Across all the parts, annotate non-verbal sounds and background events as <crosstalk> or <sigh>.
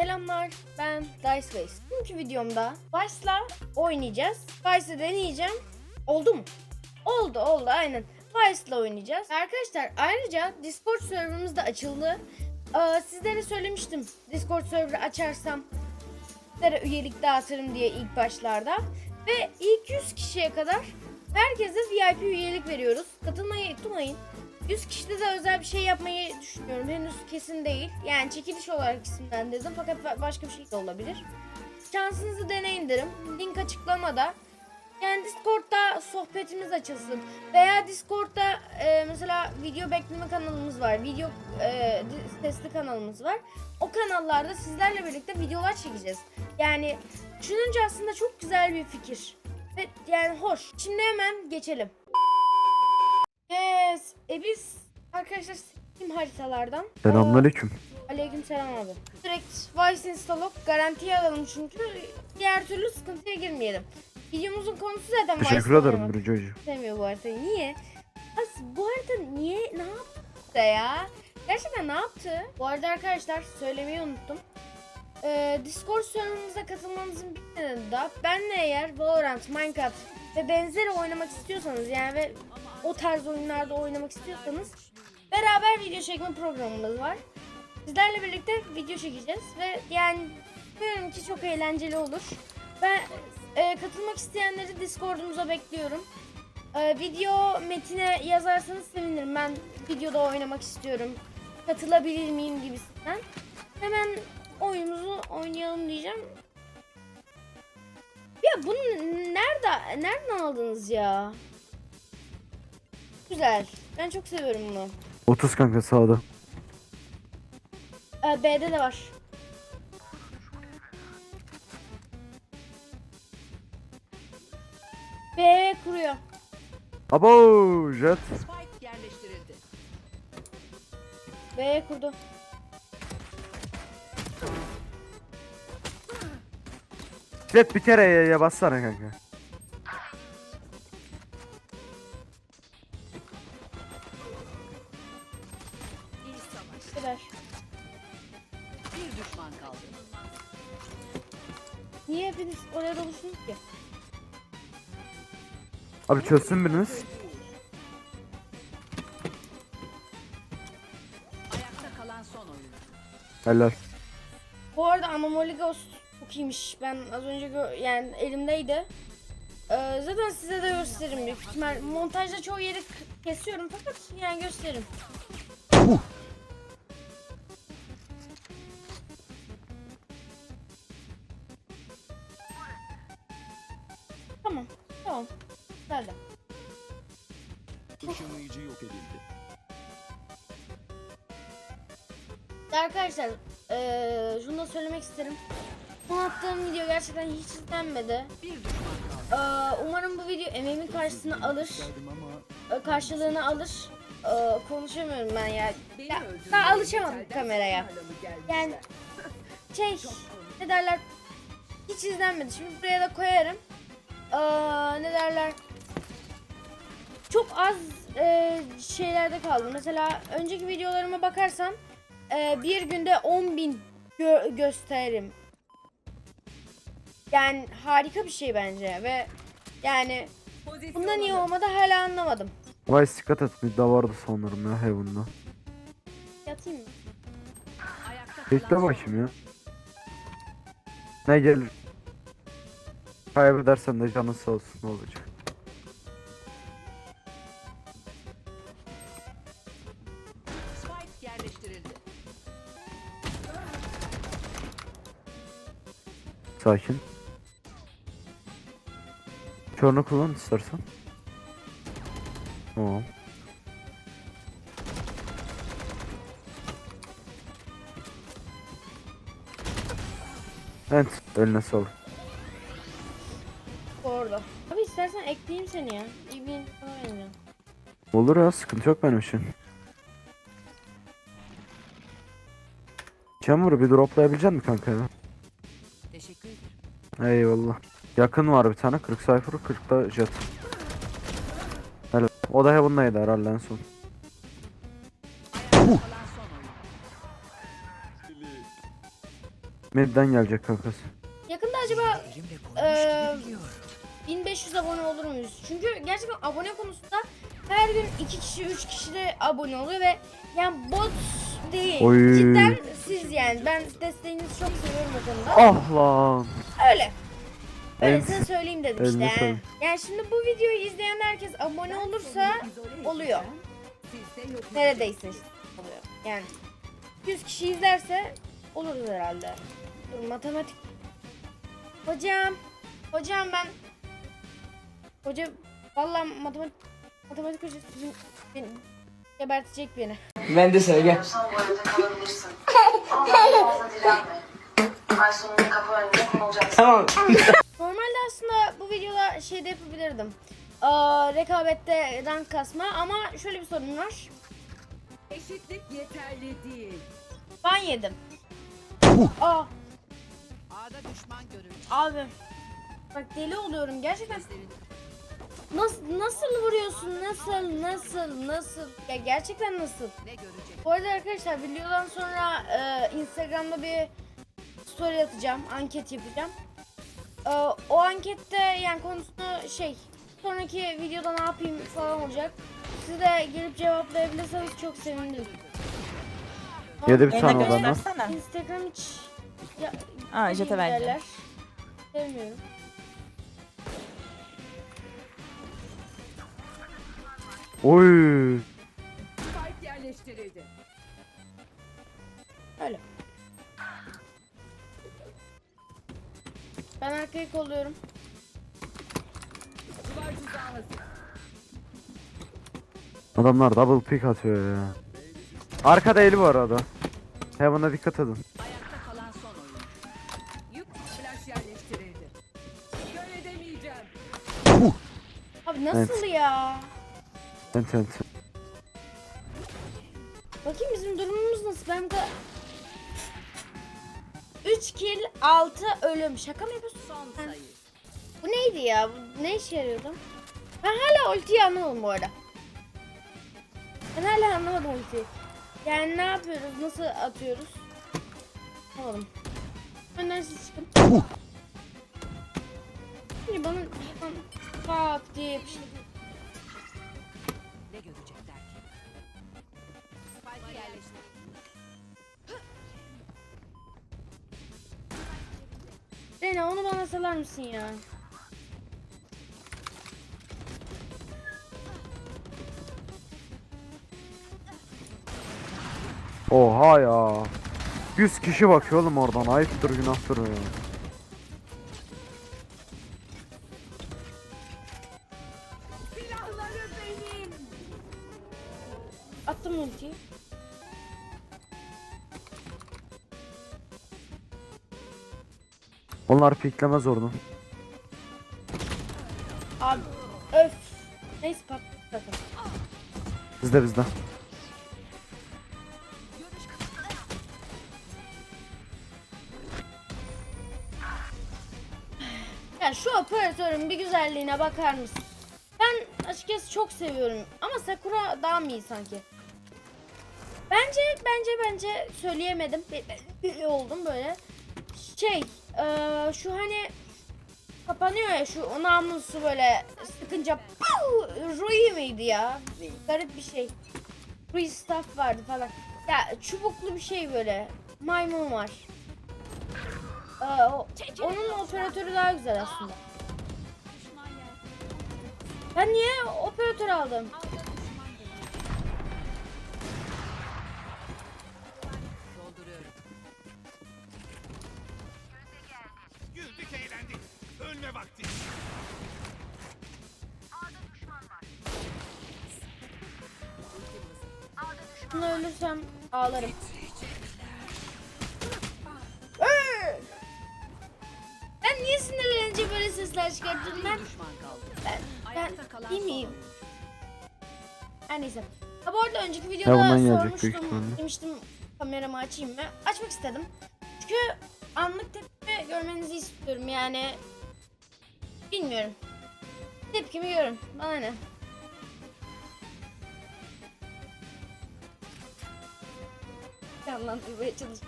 Selamlar, ben Dice Base. Bugünkü videomda Vice'la oynayacağız. Vice'ı deneyeceğim. Oldu mu? Oldu, oldu aynen. Vice'la oynayacağız. Arkadaşlar ayrıca Discord serverımız da açıldı. Ee, sizlere söylemiştim. Discord serverı açarsam sizlere üyelik dağıtırım diye ilk başlarda. Ve ilk 100 kişiye kadar herkese VIP üyelik veriyoruz. Katılmayı unutmayın. 100 kişide de özel bir şey yapmayı düşünüyorum. Henüz kesin değil. Yani çekiliş olarak isimlendirdim fakat ba- başka bir şey de olabilir. Şansınızı deneyin derim. Link açıklamada. Yani Discord'da sohbetimiz açılsın. Veya Discord'da e, mesela video bekleme kanalımız var. Video e, sesli kanalımız var. O kanallarda sizlerle birlikte videolar çekeceğiz. Yani düşününce aslında çok güzel bir fikir. Ve yani hoş. Şimdi hemen geçelim. Yes. E biz arkadaşlar Steam haritalardan. Selamünaleyküm. Aleyküm selam abi. Direkt Vice Install'ı garantiye alalım çünkü diğer türlü sıkıntıya girmeyelim. Videomuzun konusu zaten Teşekkür ederim. Burcu Hoca. Sevmiyor bu haritayı. Niye? As bu harita niye ne yaptı ya? Gerçekten ne yaptı? Bu arada arkadaşlar söylemeyi unuttum. Ee, Discord serverımıza katılmanızın bir nedeni daha benle eğer Valorant, Minecraft ve benzeri oynamak istiyorsanız yani ve o tarz oyunlarda oynamak istiyorsanız beraber video çekme programımız var. Sizlerle birlikte video çekeceğiz ve yani düşünüyorum ki çok eğlenceli olur. Ben e, katılmak isteyenleri Discord'umuza bekliyorum. E, video metine yazarsanız sevinirim. Ben videoda oynamak istiyorum. Katılabilir miyim gibisinden. Hemen oyunumuzu oynayalım diyeceğim. Ya bunu nerede nereden aldınız ya? Güzel. Ben çok seviyorum bunu. 30 kanka sağda. E, B'de de var. B kuruyor. Abo jet. Spike yerleştirildi. B kurdu. Jet bir kere ya bassana kanka. Düşman kaldı. Niye hepiniz oraya doluştunuz ki? Abi çözsün biriniz. Ayakta kalan son oyuncu. Helal. Bu arada Anomaly Ghost çok iyiymiş. Ben az önce gö- yani elimdeydi. Ee, zaten size de gösteririm büyük ihtimal. Montajda çoğu yeri k- kesiyorum fakat yani gösteririm. Tamam. Arkadaşlar eee şunu da söylemek isterim. Son attığım video gerçekten hiç izlenmedi. Eee, umarım bu video emeğimin karşısını alır. E, karşılığını alır. Eee, konuşamıyorum ben ya. Ya, daha alışamadım kameraya. Yani şey ne derler hiç izlenmedi. Şimdi buraya da koyarım. Eee, ne derler çok az eee, şeylerde kaldı. Mesela önceki videolarıma bakarsam eee, bir günde 10 bin gö- gösteririm. Yani harika bir şey bence ve yani iyi alın. olmadı hala anlamadım. Vice dikkat et bir de vardı sanırım ya Heaven'da. Yatayım mı? Bekle bakayım ya. Ne gelir? Kaybedersen de canın sağ olsun ne olacak. Sakin. Körünü kullan istersen. Tamam. Evet, eline sağlık. Orada. Abi istersen ekleyeyim seni ya. İyi bir falan oynayacağım. Olur ya, sıkıntı yok benim için. Chamber'ı bir droplayabilecek misin kanka. Eyvallah. Yakın var bir tane, 40 cypher, 40 da jet. Helal. O da Heaven'daydı herhalde en son. Midden gelecek kankası. Yakında acaba eee 1500 abone olur muyuz? Çünkü gerçekten abone konusunda her gün 2 kişi 3 kişi de abone oluyor ve yani bot değil. Oy. Cidden siz yani. Ben desteğinizi çok seviyorum o konuda. Ah lan. Öyle. Öyle Evet. söyleyeyim dedim işte. Yani şimdi bu videoyu izleyen herkes abone olursa oluyor. Neredeyse işte oluyor. Yani 100 kişi izlerse oluruz herhalde. Dur matematik. Hocam. Hocam ben. Hocam vallahi matematik matematik hocası bizim- beni gebertecek beni. Mühendis gel. Sen bu <laughs> Ay sonunda kapı önünde konulacaksın. Tamam. <laughs> Normalde aslında bu videoda şey de yapabilirdim. Aa, rekabette rank kasma ama şöyle bir sorun var. Eşitlik yeterli değil. Ben yedim. Aa A'da düşman görüldü. abi. Bak deli oluyorum gerçekten. Nasıl nasıl vuruyorsun? Nasıl nasıl nasıl? Ya gerçekten nasıl? Ne görecek? Bu arada arkadaşlar videodan sonra e, Instagram'da bir story atacağım, anket yapacağım. E, o ankette yani konusunu şey sonraki videoda ne yapayım falan olacak. Siz de gelip cevaplayabilirseniz çok sevinirim. Yedi bir Yayına tane lan. göstersene. Instagram hiç ya, Aa jete verdi. derler. Sevmiyorum. Oy. Öyle. Ben arkayı kolluyorum. Duvar tuzağı. Adamlar double pick atıyor ya. Arkada eli var arada. Heaven'a dikkat edin. Ayakta kalan son oyuncu. Yük flash yerleştirildi. Kör edemeyeceğim. Abi nasıl ya? Ent ent. Bakayım bizim durumumuz nasıl? Ben de 3 kill 6 ölüm. Şaka mı yapıyorsun? Son sayı. Bu neydi ya? Bu ne işe yarıyordu? Ben hala ultiyi anlamadım bu arada. Ben hala anlamadım ultiyi. Yani ne yapıyoruz? Nasıl atıyoruz? Anlamadım. Önden siz çıkın. Şimdi bana bana tak diye yapıştı. Ne görecekler Reyna onu bana salar mısın ya? Oha ya. 100 kişi bakıyor oğlum oradan. Ayıptır günahtır ya. Silahları benim. Attım ultiyi. Onlar piklemez oradan. Abi öf. Neyse patlatalım. Bizde bizde. Ya şu operatörün bir güzelliğine bakar mısın? Ben açıkçası çok seviyorum ama Sakura daha mı iyi sanki? Bence bence bence söyleyemedim. Oldum böyle. Şey eee, şu hani kapanıyor ya şu namlusu böyle sıkınca Pau! Rui miydi ya? Garip bir şey. Rui staff vardı falan. Ya çubuklu bir şey böyle. Maymun var. Ee, o- onun operatörü daha güzel aslında. Ben niye operatör aldım? Bunu ölürsem ağlarım. Ee! Ben niye sinirlenince böyle sesler çıkartıyorum ben? Bir düşman kaldı. Ben, ben iyi miyim? Her neyse. Ha bu arada önceki videoda bundan gelecek büyük sormuştum. ihtimalle. Demiştim kameramı açayım mı? Açmak istedim. Çünkü anlık tepki görmenizi istiyorum yani. Bilmiyorum. Tepkimi görün. Bana ne? canlandırmaya çalıştı.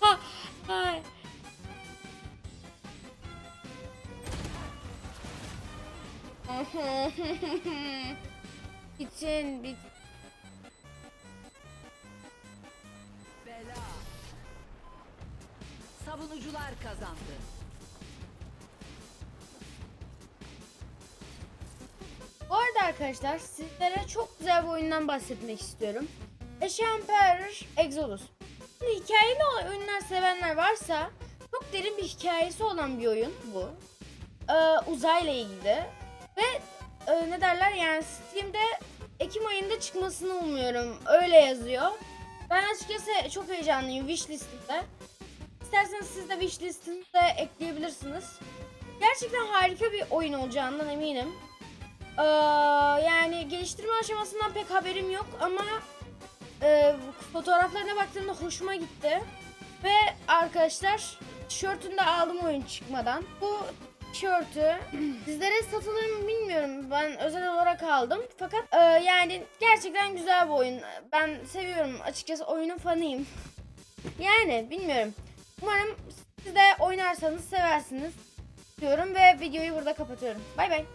Ha, hay. bitsin <laughs> bit. Bela. Savunucular kazandı. Bu arada arkadaşlar sizlere çok güzel bir oyundan bahsetmek istiyorum. Ash Emperor Exodus. Hikayeli oyunlar sevenler varsa çok derin bir hikayesi olan bir oyun bu. Ee, uzayla ilgili. Ve e, ne derler yani Steam'de Ekim ayında çıkmasını umuyorum. Öyle yazıyor. Ben açıkçası çok heyecanlıyım wishlist'imde. İsterseniz siz de wishlist'inize ekleyebilirsiniz. Gerçekten harika bir oyun olacağından eminim. Ee, yani geliştirme aşamasından pek haberim yok ama e, fotoğraflarına baktığımda hoşuma gitti. Ve arkadaşlar tişörtünü de aldım oyun çıkmadan. Bu tişörtü <clears throat> sizlere satılır mı bilmiyorum. Ben özel olarak aldım. Fakat e, yani gerçekten güzel bir oyun. Ben seviyorum. Açıkçası oyunun fanıyım. <laughs> yani bilmiyorum. Umarım siz de oynarsanız seversiniz diyorum ve videoyu burada kapatıyorum. Bay bay.